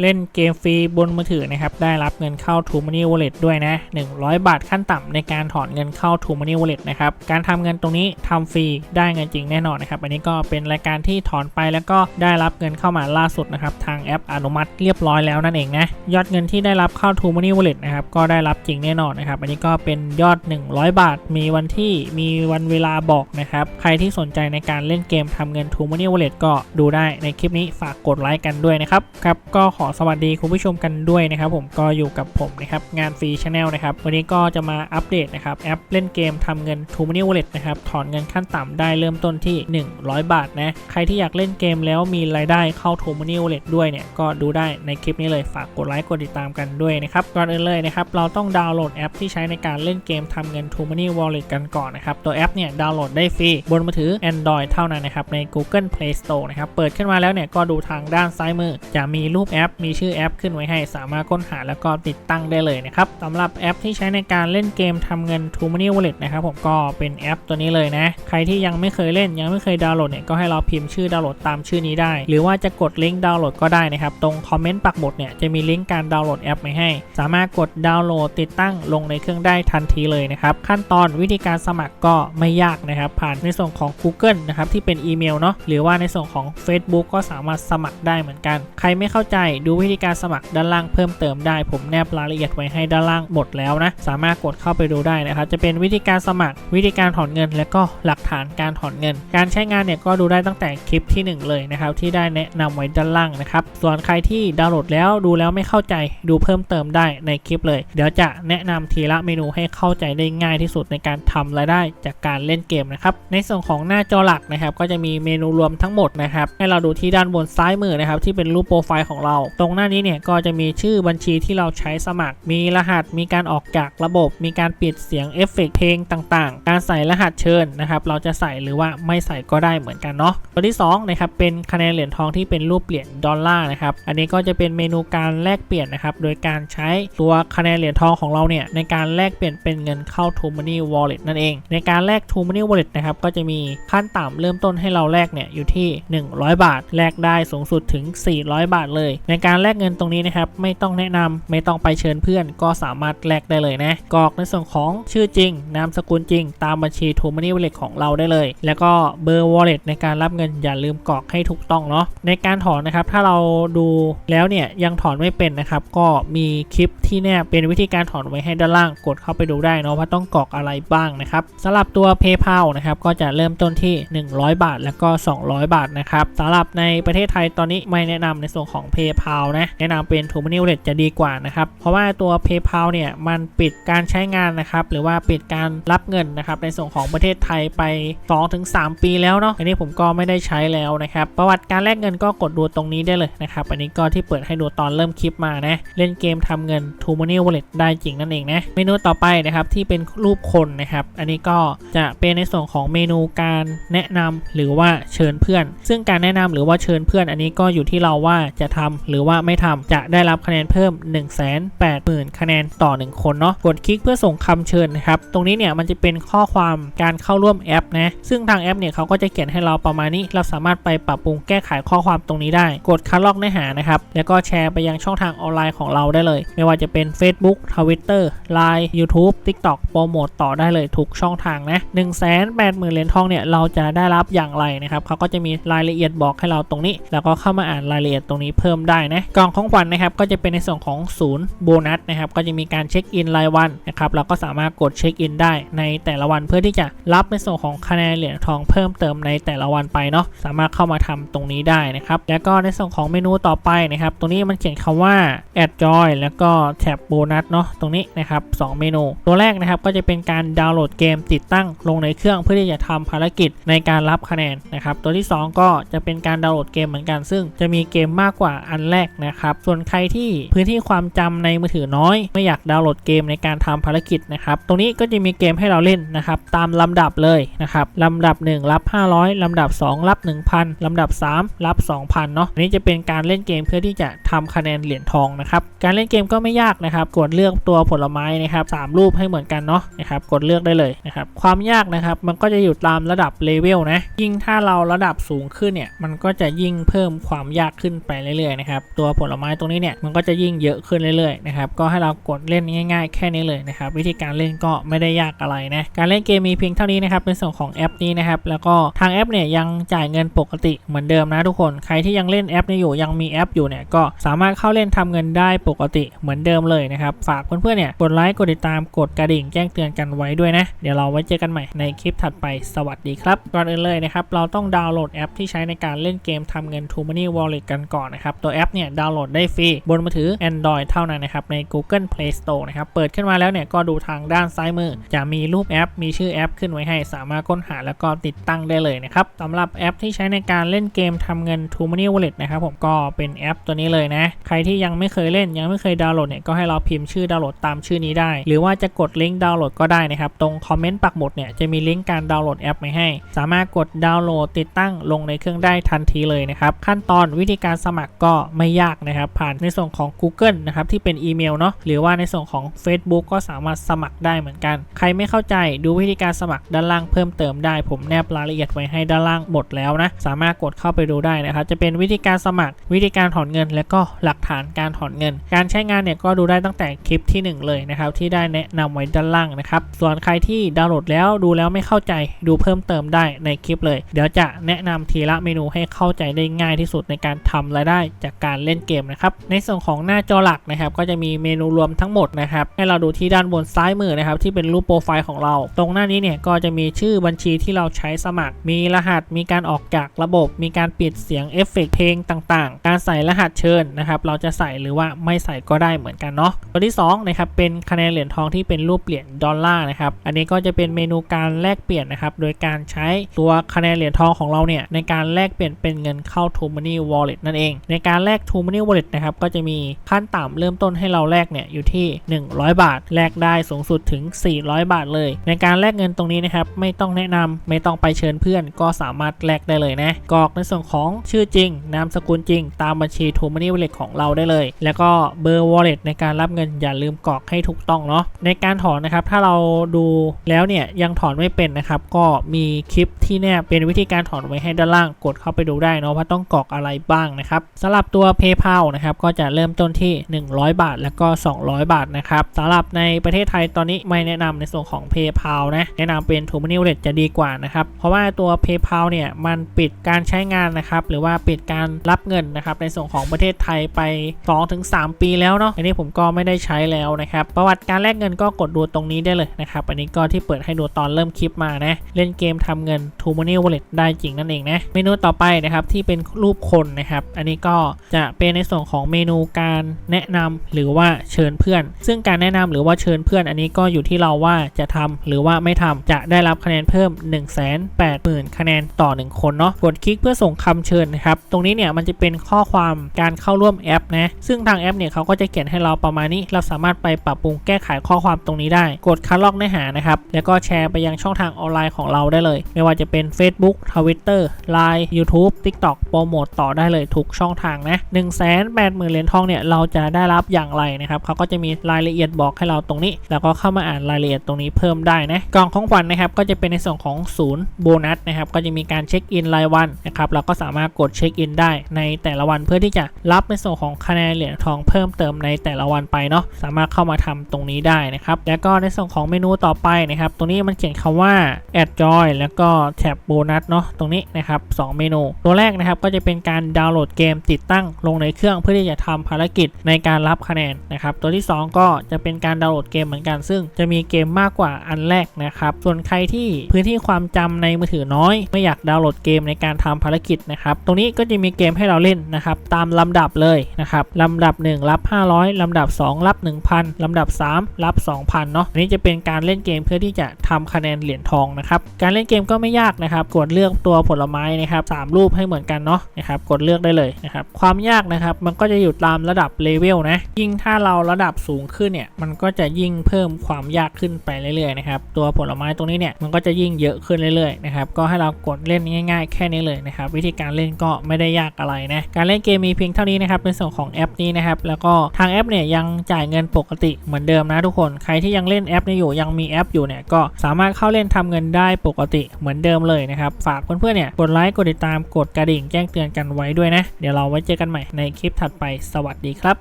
เล่นเกมฟรีบนมือถือนะครับ ได้รับเงินเข้า True Money Wallet ด้วยนะ 100 บาทขั้นต่ำในการถอนเงินเข้า True Money Wallet นะครับ การทำเงินตรงนี้ทำฟรีได้เงินจริงแน่นอนนะครับ อันนี้ก็เป็นรายการที่ถอนไปแล้วก็ได้รับเงินเข้ามาล่าสุดนะครับ ทางแอปอนุมัติเรียบร้อยแล้วนั่นเองนะ ยอดเงินที่ได้รับเข้า True Money Wallet นะครับ ก็ได้รับจริงแน่นอนนะครับ อันนี้ก็เป็นยอด 100 บาท มีวันที่มีวันเวลาบอกนะครับ ใครที่สนใจในการเล่นเกมทำเงิน True Money Wallet ก็ดูได้ในคลิปนี้ฝากกดไลค์กันด้วยนะครับ ครับก็ขอสวัสดีคุณผู้ชมกันด้วยนะครับผมก็อยู่กับผมนะครับงานฟรีชาแนลนะครับวันนี้ก็จะมาอัปเดตนะครับแอปเล่นเกมทำเงิน True Money Wallet นะครับถอนเงินขั้นต่ำได้เริ่มต้นที่ 100 บาทนะใครที่อยากเล่นเกมแล้วมีรายได้เข้า True Money Wallet ด้วยเนี่ยก็ดูได้ในคลิปนี้เลยฝากกดไลค์กดติดตามกันด้วยนะครับก่อนอื่นเลยนะครับเราต้องดาวน์โหลดแอปที่ใช้ในการเล่นเกมทำเงิน True Money Wallet กันก่อนนะครับตัวแอปเนี่ยดาวน์โหลดได้ฟรีบนมือถือ Android เท่านั้นนะครับใน Google Play Store นะครับเปิดขึ้นมาแล้วเนี่ยก็ดูทางด้านซ้ายมือจะมีรูปแอปมีชื่อแอปขึ้นไว้ให้สามารถค้นหาแล้วก็ติดตั้งได้เลยนะครับสำหรับแอปที่ใช้ในการเล่นเกมทำเงิน True Money Wallet นะครับผมก็เป็นแอปตัวนี้เลยนะ ใครที่ยังไม่เคยเล่นยังไม่เคยดาวน์โหลดเนี่ยก็ให้เราพิมพ์ชื่อดาวน์โหลดตามชื่อนี้ได้ หรือว่าจะกดลิงก์ดาวน์โหลดก็ได้นะครับ ตรงคอมเมนต์ปักหมุดเนี่ยจะมีลิงก์การดาวน์โหลดแอปไว้ให้ สามารถกดดาวน์โหลดติดตั้งลงในเครื่องได้ทันทีเลยนะครับขั้นตอนวิธีการสมัครก็ไม่ยากนะครับผ่านในส่วนของ Google นะครับที่เป็นอีเมลเนาะหรือว่าในส่วนของ Facebook ก็สามารถสมัครได้เหมือนกัน ใครไม่เข้าใจดูวิธีการสมัครด้านล่างเพิ่มเติมได้ ผมแนบรายละเอียดไว้ให้ด้านล่างหมดแล้วนะ สามารถกดเข้าไปดูได้นะครับ จะเป็นวิธีการสมัคร วิธีการถอนเงิน และก็หลักฐานการถอนเงิน การใช้งานเนี่ยก็ดูได้ตั้งแต่คลิปที่ 1 เลยนะครับ ที่ได้แนะนำไว้ด้านล่างนะครับ ส่วนใครที่ดาวน์โหลดแล้วดูแล้วไม่เข้าใจดูเพิ่มเติมได้ในคลิปเลย เดี๋ยวจะแนะนำทีละเมนูให้เข้าใจได้ง่ายที่สุดในการทำรายได้จากการเล่นเกมนะครับ ในส่วนของหน้าจอหลักนะครับ ก็จะมีเมนูรวมทั้งหมดนะครับ ให้เราดูที่ด้านบนซ้ายมือนะครับ ที่เป็นรูปโปรไฟล์ของเราตรงหน้านี้เนี่ยก็จะมีชื่อบัญชีที่เราใช้สมัคร มีรหัส มีการออกจากระบบ มีการปิดเสียงเอฟเฟกต์เพลงต่างๆ การใส่รหัสเชิญนะครับ เราจะใส่หรือว่าไม่ใส่ก็ได้เหมือนกันเนาะ ตัวที่2นะครับเป็นคะแนนเหรียญทองที่เป็นรูปเหรียญดอลลาร์นะครับ อันนี้ก็จะเป็นเมนูการแลกเปลี่ยนนะครับ โดยการใช้ตัวคะแนนเหรียญทองของเราเนี่ยในการแลกเปลี่ยนเป็นเงินเข้า True Money Wallet นั่นเอง ในการแลก True Money Wallet นะครับก็จะมีขั้นต่ำเริ่มต้นให้เราแลกเนี่ยอยู่ที่ 100 บาท แลกได้สูงสุดถึง 400 บาทเลย ในการแลกเงินตรงนี้นะครับไม่ต้องแนะนำไม่ต้องไปเชิญเพื่อน ก็สามารถแลกได้เลยนะกรอกในส่วนของชื่อจริง นามสกุลจริง ตามบัญชี True Money Wallet ของเราได้เลย แล้วก็เบอร์ Wallet ในการรับเงินอย่าลืมกรอกให้ถูกต้องเนาะในการถอนนะครับถ้าเราดูแล้วเนี่ยยังถอนไม่เป็นนะครับก็มีคลิปที่แนบเป็นวิธีการถอนไว้ให้ด้านล่างกดเข้าไปดูได้เนาะว่าต้องกรอกอะไรบ้างนะครับสำหรับตัว PayPal นะครับก็จะเริ่มต้นที่ 100 บาท แล้วก็ 200 บาทนะครับสำหรับในประเทศไทยตอนนี้ไม่แนะนำในส่วนของ PayPal นะแนะนำเป็น True Money Wallet จะดีกว่านะครับ เพราะว่าตัว PayPal เนี่ยมันปิดการใช้งานนะครับ หรือว่าปิดการรับเงินนะครับ ในส่วนของประเทศไทยไป 2-3 ปีแล้วเนาะอันนี้ผมก็ไม่ได้ใช้แล้วนะครับ ประวัติการแลกเงินก็กดดูตรงนี้ได้เลยนะครับ อันนี้ก็ที่เปิดให้ดูตอนเริ่มคลิปมานะเล่นเกมทำเงิน True Money Wallet ได้จริงนั่นเองนะเมนูต่อไปนะครับที่เป็นรูปคนนะครับ อันนี้ก็จะเป็นในส่วนของเมนูการแนะนำหรือว่าเชิญเพื่อน ซึ่งการแนะนำหรือว่าเชิญเพื่อน อันนี้ก็อยู่ที่เราว่าจะทำหรือือว่าไม่ทำจะได้รับคะแนนเพิ่ม 1 8 0 0 0 0 คะแนนต่อ 1 คนเนาะกดคลิกเพื่อส่งคำเชิญนะครับ ตรงนี้เนี่ยมันจะเป็นข้อความการเข้าร่วมแอปนะซึ่งทางแอปเนี่ยเขาก็จะเขียนให้เราประมาณนี้ เราสามารถไปปรับปรุงแก้ไขข้อความตรงนี้ได้ กดคัดลอกเนื้อหานะครับแล้วก็แชร์ไปยังช่องทางออนไลน์ของเราได้เลย ไม่ว่าจะเป็น Facebook Twitter Line YouTube TikTok โปรโมตต่อได้เลยทุกช่องทางนะ1 8 0 0 0 0เหรียญทองเนี่ยเราจะได้รับอย่างไรนะครับเขาก็จะมีรายละเอียดบอกให้เราตรงนี้ แล้วก็เข้ามาอ่านรายละเอียดตรงนี้เพิ่มได้นะกล่องของขวัญนนะครับก็จะเป็นในส่วนของศูนย์โบนัสนะครับก็จะมีการเช็คอินรายวันนะครับเราก็สามารถกดเช็คอินได้ในแต่ละวันเพื่อที่จะรับในส่วนของคะแนนเหรียญทองเพิ่มเติมในแต่ละวันไปเนาะสามารถเข้ามาทำตรงนี้ได้นะครับแล้วก็ในส่วนของเมนูต่อไปนะครับตรงนี้มันเขียนคำว่า add joy แล้วก็แท็บโบนัสเนาะตรงนี้นะครับสองเมนู ตัวแรกนะครับก็จะเป็นการดาวน์โหลดเกมติดตั้งลงในเครื่องเพื่อที่จะทำภารกิจในการรับคะแนนนะครับตัวที่ 2 ก็จะเป็นการดาวน์โหลดเกมเหมือนกัน ซึ่งจะมีเกมมากกว่าอันแรกนะครับ ส่วนใครที่พื้นที่ความจำในมือถือน้อย ไม่อยากดาวน์โหลดเกมในการทำภารกิจนะครับ ตรงนี้ก็จะมีเกมให้เราเล่นนะครับ ตามลำดับเลยนะครับลำดับ 1 รับ 500ลำดับ 2 รับ 1,000ลำดับ 3 รับ 2,000 เนาะอันนี้จะเป็นการเล่นเกมเพื่อที่จะทำคะแนนเหรียญทองนะครับ การเล่นเกมก็ไม่ยากนะครับ กดเลือกตัวผลไม้นะครับสามรูปให้เหมือนกันเนาะนะครับ กดเลือกได้เลยนะครับ ความยากนะครับ มันก็จะอยู่ตามระดับเลเวลนะ ยิ่งถ้าเราระดับสูงขึ้นเนี่ย มันก็จะยิ่งเพิ่มความยากขึ้นไปเรื่อยๆนะครับตัวผลไม้ตรงนี้เนี่ยมันก็จะยิ่งเยอะขึ้นเรื่อยๆนะครับก็ให้เรากดเล่นง่าย ๆ แค่นี้เลยนะครับวิธีการเล่นก็ไม่ได้ยากอะไรนะการเล่นเกมมีเพียงเท่านี้นะครับในส่วนของแอปนี้นะครับแล้วก็ทางแอปเนี่ยยังจ่ายเงินปกติเหมือนเดิมนะทุกคนใครที่ยังเล่นแอปนี้อยู่ยังมีแอปอยู่เนี่ยก็สามารถเข้าเล่นทำเงินได้ปกติเหมือนเดิมเลยนะครับฝากเพื่อนๆเนี่ยกดไลค์กดติดตามกดกระดิ่งแจ้งเตือนกันไว้ด้วยนะเดี๋ยวเราไว้เจอกันใหม่ในคลิปถัดไปสวัสดีครับก่อนอื่นเลยนะครับเราต้องดาวน์โหลดแอปที่ใช้ในการเล่นเกมทำเงิน True Money Wallet กันก่อนนะครับตัวแอปเนี่ยดาวน์โหลดได้ฟรีบนมือถือ Android เท่านั้นนะครับใน Google Play Store นะครับเปิดขึ้นมาแล้วเนี่ยก็ดูทางด้านซ้ายมือ จะมีรูปแอป มีชื่อแอปขึ้นไว้ให้ สามารถค้นหาแล้วก็ติดตั้งได้เลยนะครับสำหรับแอปที่ใช้ในการเล่นเกมทำเงิน True Money Wallet นะครับผมก็เป็นแอปตัวนี้เลยนะใครที่ยังไม่เคยเล่นยังไม่เคยดาวน์โหลดเนี่ยก็ให้เราพิมพ์ชื่อดาวน์โหลดตามชื่อนี้ได้ หรือว่าจะกดลิงก์ดาวน์โหลดก็ได้นะครับตรงคอมเมนต์ปักหมุดเนี่ยจะมีลิงก์การดาวน์โหลดแอปไว้ให้ สามารถกดดาวน์โหลดติดตั้งลงในเครื่องได้ทันทีเลยนะครับขั้นตอนวิธีการสมัครก็ไม่ยากนะครับ ผ่านในส่วนของ Google นะครับที่เป็นอีเมลเนาะหรือว่าในส่วนของ Facebook ก็สามารถสมัครได้เหมือนกัน ใครไม่เข้าใจดูวิธีการสมัครด้านล่างเพิ่มเติมได้ ผมแนบรายละเอียดไว้ให้ด้านล่างหมดแล้วนะสามารถกดเข้าไปดูได้นะครับจะเป็นวิธีการสมัครวิธีการถอนเงิน และก็หลักฐานการถอนเงิน การใช้งานเนี่ยก็ดูได้ตั้งแต่คลิปที่หนึ่งเลยนะครับที่ได้แนะนำไว้ด้านล่างนะครับส่วนใครที่ดาวน์โหลดแล้วดูแล้วไม่เข้าใจดูเพิ่มเติมได้ในคลิปเลย เดี๋ยวจะแนะนำทีละเมนูให้เข้าใจได้ง่ายที่สุดในการทำรายได้จากการเล่นเกมนะครับ ในส่วนของหน้าจอหลักนะครับ ก็จะมีเมนูรวมทั้งหมดนะครับ ให้เราดูที่ด้านบนซ้ายมือนะครับ ที่เป็นรูปโปรไฟล์ของเรา ตรงหน้านี้เนี่ยก็จะมีชื่อบัญชีที่เราใช้สมัคร มีรหัส มีการออกจากระบบ มีการปิดเสียงเอฟเฟกต์เพลงต่างๆ การใส่รหัสเชิญนะครับ เราจะใส่หรือว่าไม่ใส่ก็ได้เหมือนกันเนาะ ตัวที่2นะครับ เป็นคะแนนเหรียญทองที่เป็นรูปเหรียญดอลลาร์นะครับ อันนี้ก็จะเป็นเมนูการแลกเปลี่ยนนะครับ โดยการใช้ตัวคะแนนเหรียญทองของเราเนี่ยในการแลกเปลี่ยนเป็นเงินเข้า True Money Wallet นั่นเอง ในการแลก True Money Wallet นะครับก็จะมีขั้นต่ำเริ่มต้นให้เราแลกเนี่ยอยู่ที่ 100 บาท แลกได้สูงสุดถึง 400 บาทเลย ในการแลกเงินตรงนี้นะครับไม่ต้องแนะนำไม่ต้องไปเชิญเพื่อน ก็สามารถแลกได้เลยนะกรอกในส่วนของชื่อจริง นามสกุลจริง ตามบัญชี True Money Wallet ของเราได้เลย แล้วก็เบอร์ Wallet ในการรับเงินอย่าลืมกรอกให้ถูกต้องเนาะในการถอนนะครับถ้าเราดูแล้วเนี่ยยังถอนไม่เป็นนะครับก็มีคลิปที่แนบเป็นวิธีการถอนไว้ให้ด้านล่างกดเข้าไปดูได้เนาะว่าต้องกรอกอะไรบ้างนะครับสำหรับตัว PayPal นะครับก็จะเริ่มต้นที่ 100 บาท แล้วก็ 200 บาทนะครับสำหรับในประเทศไทยตอนนี้ไม่แนะนำในส่วนของ PayPal นะแนะนำเป็น True Money Wallet จะดีกว่านะครับเพราะว่าตัว PayPal เนี่ยมันปิดการใช้งานนะครับหรือว่าปิดการรับเงินนะครับในส่วนของประเทศไทยไป 2-3 ปีแล้วเนาะอันนี้ผมก็ไม่ได้ใช้แล้วนะครับประวัติการแลกเงินก็กดดูตรงนี้ได้เลยนะครับอันนี้ก็ที่เปิดให้ดูตอนเริ่มคลิปมานะเล่นเกมทำเงิน True Money Wallet ได้จริงนั่นเองนะเมนูต่อไปนะครับที่เป็นรูปคนนะครับอันนี้ก็จะะเป็นในส่วนของเมนูการแนะนำหรือว่าเชิญเพื่อน ซึ่งการแนะนำหรือว่าเชิญเพื่อนอันนี้ก็อยู่ที่เราว่าจะทำหรือว่าไม่ทำจะได้รับคะแนนเพิ่ม 1 8 0 0 0 0 คะแนนต่อ 1 คนเนาะกดคลิกเพื่อส่งคำเชิญนะครับตรงนี้เนี่ยมันจะเป็นข้อความการเข้าร่วมแอปนะซึ่งทางแอปเนี่ยเขาก็จะเขียนให้เราประมาณนี้ เราสามารถไปปรับปรุงแก้ไขข้อความตรงนี้ได้ กดคัดลอกเนื้อหานะครับแล้วก็แชร์ไปยังช่องทางออนไลน์ของเราได้เลย ไม่ว่าจะเป็น Facebook Twitter Line YouTube TikTok โปรโมทต่อได้เลยทุกช่องทางนะ1 8 0 0 0 0เหรียญทองเนี่ยเราจะได้รับอย่างไรนะครับเขาก็จะมีรายละเอียดบอกให้เราตรงนี้ แล้วก็เข้ามาอ่านรายละเอียดตรงนี้เพิ่มได้นะกล่องของขวัญนะครับก็จะเป็นในส่วนของศูนย์โบนัสนะครับก็จะมีการเช็คอินรายวันนะครับเราก็สามารถกดเช็คอินได้ในแต่ละวันเพื่อที่จะรับในส่วนของคะแนนเหรียญทองเพิ่มเติมในแต่ละวันไปเนาะสามารถเข้ามาทำตรงนี้ได้นะครับแล้วก็ในส่วนของเมนูต่อไปนะครับตรงนี้มันเขียนคำว่า add joy แล้วก็แท็บโบนัสเนาะตรงนี้นะครับสองเมนู ตัวแรกนะครับก็จะเป็นการดาวน์โหลดเกมติดตั้งลงในเครื่องเพื่อที่จะทำภารกิจในการรับคะแนนนะครับ ตัวที่ 2 ก็จะเป็นการดาวน์โหลดเกมเหมือนกัน ซึ่งจะมีเกมมากกว่าอันแรกนะครับ ส่วนใครที่พื้นที่ความจำในมือถือน้อย ไม่อยากดาวน์โหลดเกมในการทำภารกิจนะครับ ตรงนี้ก็จะมีเกมให้เราเล่นนะครับ ตามลำดับเลยนะครับลำดับ 1 รับ 500ลำดับ 2 รับ 1,000ลำดับ 3 รับ 2,000 เนาะอันนี้จะเป็นการเล่นเกมเพื่อที่จะทำคะแนนเหรียญทองนะครับการเล่นเกมก็ไม่ยากนะครับ กดเลือกตัวผลไม้นะครับสามรูปให้เหมือนกันเนาะนะครับกดเลือกได้เลยนะครับความยากนะครับ มันก็จะอยู่ตามระดับเลเวลนะ ยิ่งถ้าเราระดับสูงขึ้นเนี่ย มันก็จะยิ่งเพิ่มความยากขึ้นไปเรื่อยๆนะครับ ตัวผลไม้ตรงนี้เนี่ย มันก็จะยิ่งเยอะขึ้นเรื่อยๆนะครับ ก็ให้เรากดเล่นง่าย ๆ แค่นี้เลยนะครับ วิธีการเล่นก็ไม่ได้ยากอะไรนะ การเล่นเกมมีเพียงเท่านี้นะครับในส่วนของแอปนี้นะครับ แล้วก็ทางแอปเนี่ยยังจ่ายเงินปกติเหมือนเดิมนะทุกคน ใครที่ยังเล่นแอปนี้อยู่ ยังมีแอปอยู่เนี่ย ก็สามารถเข้าเล่นทำเงินได้ปกติเหมือนเดิมเลยนะครับ ฝากเพื่อนๆเนี่ย กดไลค์ กดติดตาม กดกระดิ่งแจ้งเตือนกันไว้ด้วยนะ เดี๋ยวเราไว้เจอกันใหม่ใหม่ในคลิปถัดไปสวัสดีครับ